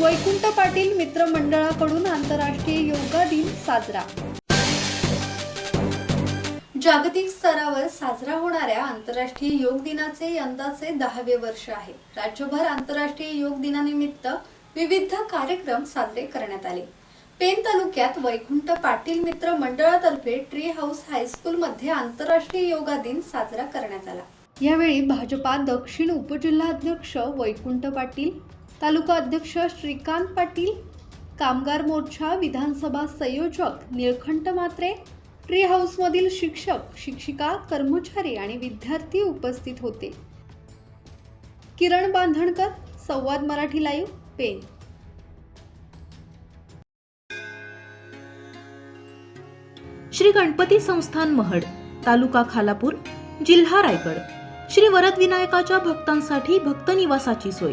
वैकुंठ पाटील मित्र मंडळाकडून आंतरराष्ट्रीय योगा दिन साजरा. जागतिक स्तरावर साजरा होणाऱ्या आंतरराष्ट्रीय योग दिनाचे यंदाचे दहावे वर्ष आहे. राज्यभर आंतरराष्ट्रीय योग दिनानिमित्त विविध कार्यक्रम साजरे करण्यात आले. पेन तालुक्यात वैकुंठ पाटील मित्र मंडळातर्फे ट्री हाऊस हायस्कूलमध्ये आंतरराष्ट्रीय योगा दिन साजरा करण्यात आला. यावेळी भाजपा दक्षिण उपजिल्हाध्यक्ष वैकुंठ पाटील तालुका अध्यक्ष श्रीकांत पाटील कामगार मोर्चा विधानसभा संयोजक निळखंठ मात्रे ट्री हाऊसमधील शिक्षक शिक्षिका कर्मचारी आणि विद्यार्थी उपस्थित होते. किरण बांधणकर संवाद मराठी लाईव्ह पेन श्री गणपती संस्थान महड तालुका खालापूर जिल्हा रायगड. श्री वरद विनायकाच्या भक्तांसाठी भक्त निवासाची सोय.